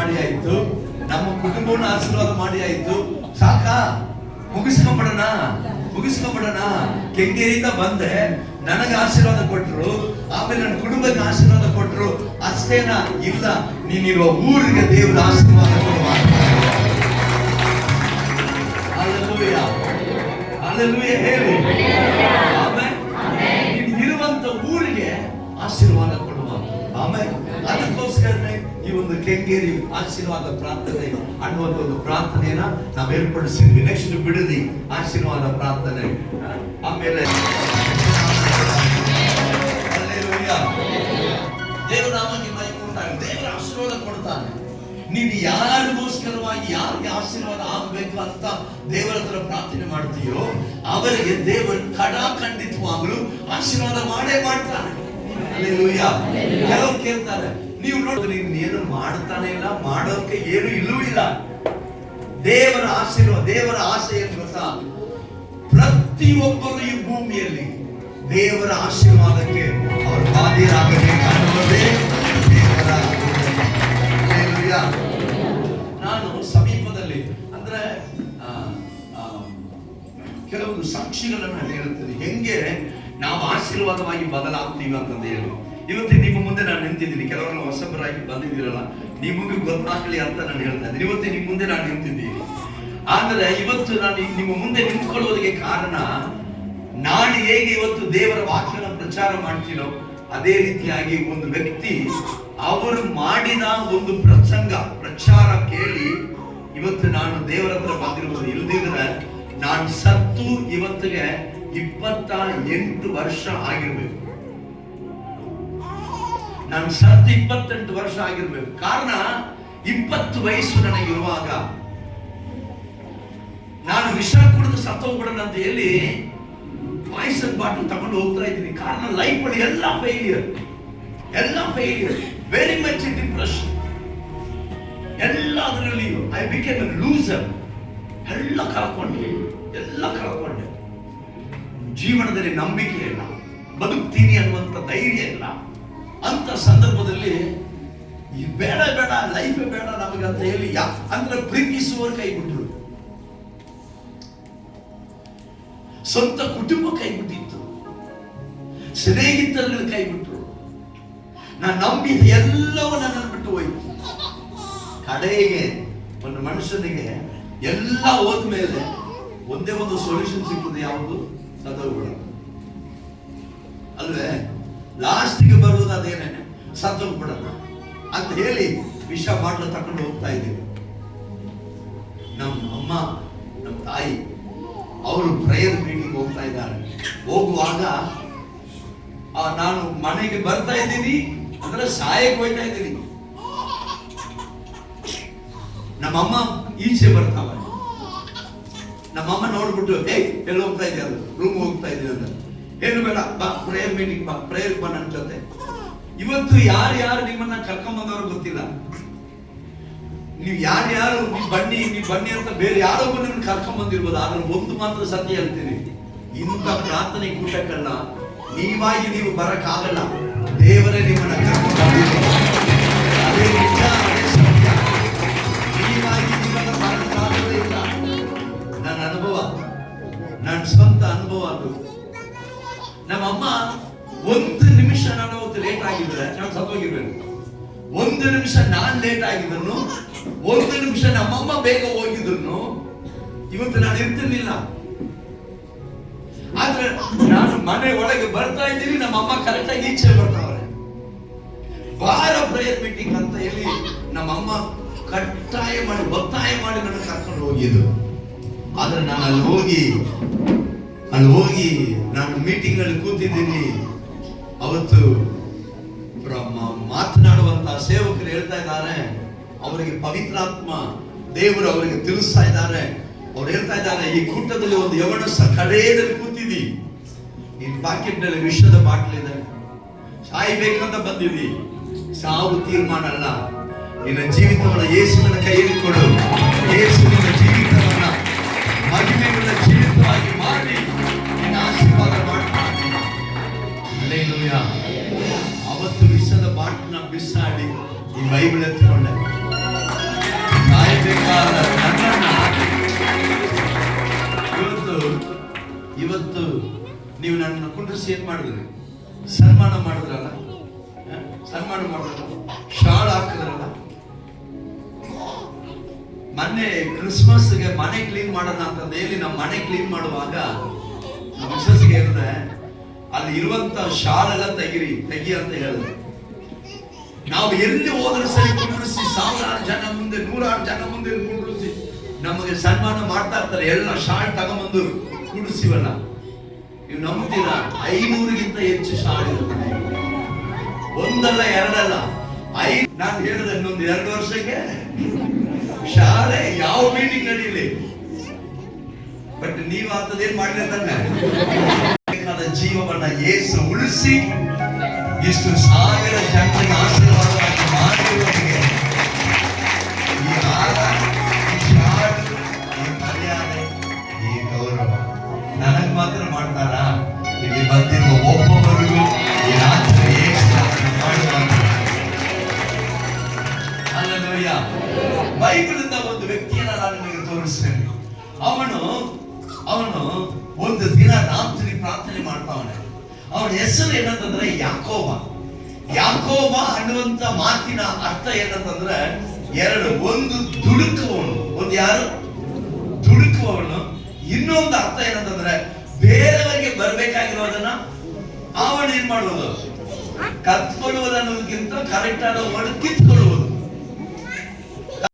ಮಾಡಿ ಆಯ್ತು. ನಮ್ಮ ಕುಟುಂಬವನ್ನು ಆಶೀರ್ವಾದ ಮಾಡಿ ಆಯ್ತು. ಸಾಕಾ? ಮುಗಿಸ್ಕೊಂಬಿಡೋಣ. ಮುಗಿಸ್ಕೊಂಬಿಡೋಣ. ಕೆಂಗೇರಿಯಿಂದ ಬಂದೆ ನನಗೆ ಆಶೀರ್ವಾದ ಕೊಟ್ರು, ಆಮೇಲೆ ನನ್ನ ಕುಟುಂಬಕ್ಕೆ ಆಶೀರ್ವಾದ ಕೊಟ್ರು. ಅಷ್ಟೇನಾ? ಇಲ್ಲ. ನೀನಿರುವ ಊರಿಗೆ ದೇವರ ಆಶೀರ್ವಾದ ಕೊಡುವ. ಅಲ್ಲೂ ಯಾವ ಅಲ್ಲೂ ಹೇಳಿ. ಕೆಂಗೇರಿ ಆಶೀರ್ವಾದ ಪ್ರಾರ್ಥನೆ ಅನ್ನುವಂಥ ಒಂದು ಪ್ರಾರ್ಥನೆಯನ್ನ ನಾವು ಏರ್ಪಡಿಸಿದ್ವಿ. ನೆಕ್ಸ್ಟ್ ಬಿಡದಿ ಆಶೀರ್ವಾದ ಪ್ರಾರ್ಥನೆ. ಆಮೇಲೆ. ದೇವರ ನಾಮಕ್ಕೆ ಮಹಿಮೆ ದೇವರ ಆಶೀರ್ವಾದ ಕೊಡ್ತಾನೆ. ನೀನು ಯಾರಿಗೋಸ್ಕರವಾಗಿ ಯಾರಿಗೆ ಆಶೀರ್ವಾದ ಆಗಬೇಕು ಅಂತ ದೇವರ ಹತ್ರ ಪ್ರಾರ್ಥನೆ ಮಾಡ್ತೀಯೋ, ಅವರಿಗೆ ದೇವರು ಖಡಾಖಂಡಿತವಾಗಲು ಆಶೀರ್ವಾದ ಮಾಡೇ ಮಾಡ್ತಾನೆ. ಕೆಲವು ಕೇಳ್ತಾರೆ ನೀವು ನೋಡಿದ್ರೆ ಇನ್ನೇನು ಮಾಡ್ತಾನೆ ಇಲ್ಲ, ಮಾಡೋಕೆ ಏನು ಇಲ್ಲೂ ಇಲ್ಲ. ದೇವರ ಆಶೀರ್ವಾದ ದೇವರ ಆಶೆ ಏನು ಗೊತ್ತಾ ಪ್ರತಿಯೊಬ್ಬರು ಈ ಭೂಮಿಯಲ್ಲಿ ದೇವರ ಆಶೀರ್ವಾದಕ್ಕೆ ಅವರು ಬಾಧ್ಯರಾಗಬೇಕಾಗುವುದೇ ದೇವರ ನಾನು ಸಮೀಪದಲ್ಲಿ, ಅಂದ್ರೆ ಕೆಲವೊಂದು ಸಾಕ್ಷಿಗಳನ್ನು ಹೇಳುತ್ತದೆ ಹೆಂಗೆ ನಾವು ಆಶೀರ್ವಾದವಾಗಿ ಬದಲಾಗ್ತೀವಿ ಅಂತಂದು ಹೇಳಿ. ಇವತ್ತು ನಿಮ್ಮ ಮುಂದೆ ನಾನು ನಿಂತಿದ್ದೀನಿ. ಕೆಲವರು ಹೊಸಬರಾಗಿ ಬಂದಿದ್ದೀರಲ್ಲ, ನಿಮಗೆ ಗೊತ್ತಾಗ್ಲಿ ಅಂತ ನಾನು ಹೇಳ್ತಾ ಇದ್ದೀನಿ. ಇವತ್ತು ನಿಮ್ಮ ಮುಂದೆ ನಾನು ನಿಂತಿದ್ದೀನಿ. ಆದ್ರೆ ಇವತ್ತು ನಾನು ನಿಮ್ಮ ಮುಂದೆ ನಿಂತ್ಕೊಳ್ಳೋದಕ್ಕೆ ಕಾರಣ ನಾನು ಹೇಗೆ ಇವತ್ತು ದೇವರ ವಾಕ್ಯನ ಪ್ರಚಾರ ಮಾಡ್ತೀನೋ, ಅದೇ ರೀತಿಯಾಗಿ ಒಂದು ವ್ಯಕ್ತಿ ಅವರು ಮಾಡಿದ ಒಂದು ಪ್ರಸಂಗ, ಪ್ರಚಾರ ಕೇಳಿ ಇವತ್ತು ನಾನು ದೇವರ ಹತ್ರ ಬಂದಿರುವುದು ಇಲ್ದಿದ್ರೆ ನಾನು ಸತ್ತು ಇವತ್ತಿಗೆ ಇಪ್ಪತ್ತ ಎಂಟು ವರ್ಷ ಆಗಿರ್ಬೇಕು. ನಾನು ಸತ್ತು ಇಪ್ಪತ್ತೆಂಟು ವರ್ಷ ಆಗಿರ್ಬೇಕು. ಕಾರಣ, ಇಪ್ಪತ್ತು ವಯಸ್ಸು ನನಗಿರುವಾಗ. ನಾನು ವಿಷ ಕುಡಿದು ಸತ್ತೋಗ್ಬಿಡೋಣ ಅಂತ ಹೇಳಿ ಪಾಯ್ಸನ್ ಬಾಟಲ್ ತಗೊಂಡು ಹೋಗ್ತಾ ಇದ್ದೀನಿ. ಕಾರಣ ಲೈಫ್ ಅಲ್ಲಿ ಎಲ್ಲ ಫೇಲಿಯರ್ ಎಲ್ಲ ಫೇಲಿಯರ್ ವೆರಿ ಮಚ್ ಡಿಪ್ರೆಷನ್ ಎಲ್ಲದರಲ್ಲಿಯೂ ಐ ಬಿಕೇಮ್ ಲೂಸರ್ ಎಲ್ಲ ಕಳ್ಕೊಂಡೆ. ಎಲ್ಲ ಕಳ್ಕೊಂಡೆ. ಜೀವನದಲ್ಲಿ ನಂಬಿಕೆ ಇಲ್ಲ. ಬದುಕ್ತೀನಿ ಅನ್ನುವಂಥ ಧೈರ್ಯ ಇಲ್ಲ. ಅಂತ ಸಂದರ್ಭದಲ್ಲಿ ಬೇಡ ಬೇಡ ಲೈಫ್ ಬೇಡ ನಮಗೆ ಅಂತ ಹೇಳಿ ಅಂದ್ರೆ ಪ್ರೀತಿಸುವವರು ಕೈ ಬಿಟ್ರು. ಸ್ವಂತ ಕುಟುಂಬ ಕೈ ಕೈಬಿಟ್ಟಿತ್ತು ಕೈ ಬಿಟ್ರು. ನಾನು ನಂಬಿದ ಎಲ್ಲವೂ ನನ್ನನ್ನು ಬಿಟ್ಟು ಹೋಯ್ತು. ಕಡೆಗೆ ಒಂದು ಮನುಷ್ಯನಿಗೆ ಎಲ್ಲ ಹೋದ್ಮೇಲೆ ಒಂದೇ ಒಂದು ಸೊಲ್ಯೂಷನ್ ಸಿಗ್ತದೆ ಯಾವುದು? ಸತ್ತೋಗ್ಬಿಡ ಅಲ್ವೇ? ಲಾಸ್ಟಿಗೆ ಬರುವುದು ಸತ್ತು ಕೊಡೋಲ್ಲ ಅಂತ ಹೇಳಿ ವಿಷ ಬಾಟ್ಲು ತಕೊಂಡು ಹೋಗ್ತಾ ಇದ್ದೀವಿ. ನಮ್ಮ ಅಮ್ಮ, ನಮ್ಮ ತಾಯಿ, ಅವರು ಪ್ರೇಯರ್ ಮೀಟಿಂಗ್ ಹೋಗ್ತಾ ಇದ್ದಾರೆ. ಹೋಗುವಾಗ ನಾನು ಮನೆಗೆ ಬರ್ತಾ ಇದ್ದೀನಿ. ಅಂದ್ರೆ ಸಾಯಕ್ಕೆ ಹೋಗ್ತಾ ಇದ್ದೀನಿ. ನಮ್ಮಮ್ಮ ಈಚೆ ಬರ್ತಾವ ನಮ್ಮಮ್ಮ ನೋಡ್ಬಿಟ್ಟು, ಏಯ್, ಎಲ್ಲಿ ಹೋಗ್ತಾ ಇದೆಯಲ್ಲ ರೂಮ್ ಹೋಗ್ತಾ ಇದೆಯಲ್ಲ ಅಂತ ಏನು ಬೇಡ ಬಾ ಪ್ರೇಯರ್ ಮೀಟಿಂಗ್ ಬಾ ಪ್ರೇಯರ್ ಬಾ ನನ್ನ ಜೊತೆ. ಇವತ್ತು ಯಾರು ಯಾರು ನಿಮ್ಮನ್ನ ಕರ್ಕೊಂಡ್ ಬಂದವರು ಗೊತ್ತಿಲ್ಲ. ನೀವು ಯಾರ್ಯಾರು ನೀವು ಬನ್ನಿ ನೀವು ಬನ್ನಿ ಅಂತ ಬೇರೆ ಯಾರೊಬ್ಬ ನಿಮ್ಮನ್ನ ಕರ್ಕೊಂಬಂದಿರ್ಬೋದು ಆದ್ರೆ ಒಂದು ಮಾತ್ರ ಸತ್ಯ ಹೇಳ್ತೀನಿ. ಇಂಥ ಪ್ರಾರ್ಥನೆ ಕೂಟಕ್ಕಲ್ಲ ನೀವಾಗಿ ನೀವು ಬರಕ್ಕಾಗಲ್ಲ. ದೇವರೇ ನಿಮ್ಮನ್ನ ಕರ್ಕೊಂಡು ಅದೇ ನಮ್ಮಮ್ಮ ಒಂದು ನಿಮಿಷ ನಾನು ಅವತ್ತು ಲೇಟ್ ಆಗಿದ್ರೆ, ನಾನು ಸತ್ತೋಗಿರ್ಬೇಕು. ಒಂದು ನಿಮಿಷ ನಾನ್ ಲೇಟ್ ಆಗಿದ್ರು ಒಂದು ನಿಮಿಷ ನಮ್ಮಮ್ಮ ಬೇಗ ಹೋಗಿದ್ರು ಇವತ್ತು ನಾನು ಇರ್ತಿರ್ಲಿಲ್ಲ. ಆದ್ರೆ ನಾನು ಮನೆ ಒಳಗೆ ಬರ್ತಾ ಇದ್ದೀನಿ, ನಮ್ಮಮ್ಮ ಕರೆಕ್ಟ್ ಆಗಿ ಈಚೆ ಬರ್ತಾವ್ರೆ. ಬಾರ ಪ್ರೇಯರ್ ಮೀಟಿಂಗ್ ಅಂತ ಹೇಳಿ ನಮ್ಮಮ್ಮ ಕಟ್ಟಾಯ ಮಾಡಿ ಒತ್ತಾಯ ಮಾಡಿ ನನ್ನ ಕರ್ಕೊಂಡು ಹೋಗಿದ್ದು ಆದ್ರೆ ನಾನು ಅಲ್ಲಿ ಹೋಗಿ ಅಲ್ಲಿ ಹೋಗಿ ನಾನು ಮೀಟಿಂಗ್ನಲ್ಲಿ ಕೂತಿದ್ದೀನಿ. ಅವತ್ತು ಮಾತನಾಡುವಂತಹ ಸೇವಕರು ಹೇಳ್ತಾ ಇದ್ದಾರೆ. ಅವರಿಗೆ ಪವಿತ್ರಾತ್ಮ ದೇವರು ಅವರಿಗೆ ತಿಳಿಸ್ತಾ ಇದ್ದಾರೆ. ಅವ್ರು ಹೇಳ್ತಾ ಇದ್ದಾರೆ, ಈ ಕೂಟದಲ್ಲಿ ಒಂದು ಯವನಸ್ಥ ಕಡೆಯಲ್ಲಿ ಕೂತಿದ್ದಿ ಈ ಪಾಕೆಟ್ನಲ್ಲಿ ವಿಷದ ಬಾಟ್ಲಿದೆ ಸಾಯ್ಬೇಕಂತ ಬಂದಿದ್ದಿ ಸಾವು ತೀರ್ಮಾನ ಅಲ್ಲ. ನಿನ್ನ ಜೀವಿತವನ್ನ ಯೇಸುವಿನ ಕೈಯಲ್ಲಿ ಕೊಡು. ಯೇಸು ನಿನ್ನ ಜೀವಿತವನ್ನ ಮಹಿಮೆಯುಳ್ಳ ಜೀವಿತವಾಗಿ ಅವತ್ತು ವಿಷದ ಬಾಟ್ನ ಬಿಸಾಡಿ ಈ ಬೈಬಲ್ ಎತ್ಕೊಂಡೆ. ಇವತ್ತು ಇವತ್ತು ನೀವು ನನ್ನ ಕುಂಡ್ರಿಸಿ ಏನ್ ಮಾಡಿದ್ರಿ? ಸನ್ಮಾನ ಮಾಡಿದ್ರಲ್ಲ? ಸನ್ಮಾನ ಮಾಡಿದ್ರಲ್ಲ? ಶಾಲ್ ಹಾಕಿದ್ರಲ್ಲ? ಮೊನ್ನೆ ಕ್ರಿಸ್ಮಸ್ಗೆ ಮನೆ ಕ್ಲೀನ್ ಮಾಡೋಣ ಅಂತ ಹೇಳಿ ನಮ್ಮ ಮನೆ ಕ್ಲೀನ್ ಮಾಡುವಾಗ ನಮ್ಮ ಮಿಸಸ್ಗೆ ಅಲ್ಲಿ ಇರುವಂತ ಶಾಲೆಲ್ಲ ತೆಗಿರಿ, ತೆಗಿ ಅಂತ ಹೇಳಿದ್ರು ನಾವು ಎಲ್ಲಿ ಹೋದ್ರೆ ಸರಿ ಕುಂಡ್ರಿಸಿ ಸಾವಿರಾರು ಜನ ಮುಂದೆ, ನೂರಾರು ಜನ ಮುಂದೆ ಕುಂಡ್ರಿಸಿ ನಮಗೆ ಸನ್ಮಾನ ಮಾಡ್ತಾ ಇರ್ತಾರೆ. ಎಲ್ಲ ಶಾಲೆ ತಗೊಂಬಂದು ಕುಡಿಸಿವಲ್ಲ ನೀವು ನಂಬುತ್ತೀರ ಐನೂರಿಗಿಂತ ಹೆಚ್ಚು ಶಾಲೆ ಇರುತ್ತೆ ಒಂದಲ್ಲ, ಎರಡಲ್ಲ. ಐ ನಾನು ಹೇಳಿದೆ, ಇನ್ನೊಂದು ಎರಡು ವರ್ಷಕ್ಕೆ ಶಾಲೆ ಯಾವ ಮೀಟಿಂಗ್ ನಡೀಲಿ? ಬಟ್ ನೀವು ಅಂತದೇನ್ ಮಾಡಲಿ ತಾನೆ ಬೇಕಾದ ಜೀವವನ್ನ ಏಸು ಉಳಿಸಿ ಇಷ್ಟು ಸಾವಿರ ಜನರಿಗೆ ಆಶೀರ್ವಾದವಾಗಿ ಮಾಡಿರುವವರಿಗೆ ಈ ಹಾರ ಈ ಶಾಲು, ಈ ಮರ್ಯಾದೆ ಈ ಗೌರವ ನನಗೆ ಮಾತ್ರ ಮಾಡ್ತಾರಾ? ಇಲ್ಲಿ ಬಂದಿರುವ ಒಂದು ದಿನ ರಾತ್ರಿ ಪ್ರಾರ್ಥನೆ ಮಾಡ್ತಾವನೆ. ಅವನ ಹೆಸರು ಏನಂತಂದ್ರೆ ಯಾಕೋಬ. ಯಾಕೋಬ ಅನ್ನುವಂತ ಮಾತಿನ ಅರ್ಥ ಏನಂತಂದ್ರೆ ಎರಡು, ಒಂದು ದುಡುಕುವವನು. ಒಂದು ಯಾರು? ದುಡುಕುವವನು. ಇನ್ನೊಂದು ಅರ್ಥ ಏನಂತಂದ್ರೆ ಬೇರೆಯವರಿಗೆ ಬರ್ಬೇಕಾಗಿರೋದನ್ನ ಅವನು ಏನ್ ಮಾಡುವುದು ಕತ್ಕೊಳ್ಳುವುದನ್ನೋದಕ್ಕಿಂತ ಕರೆಕ್ಟ್ ಆದ ಕಿತ್ಕೊಳ್ಳುವುದು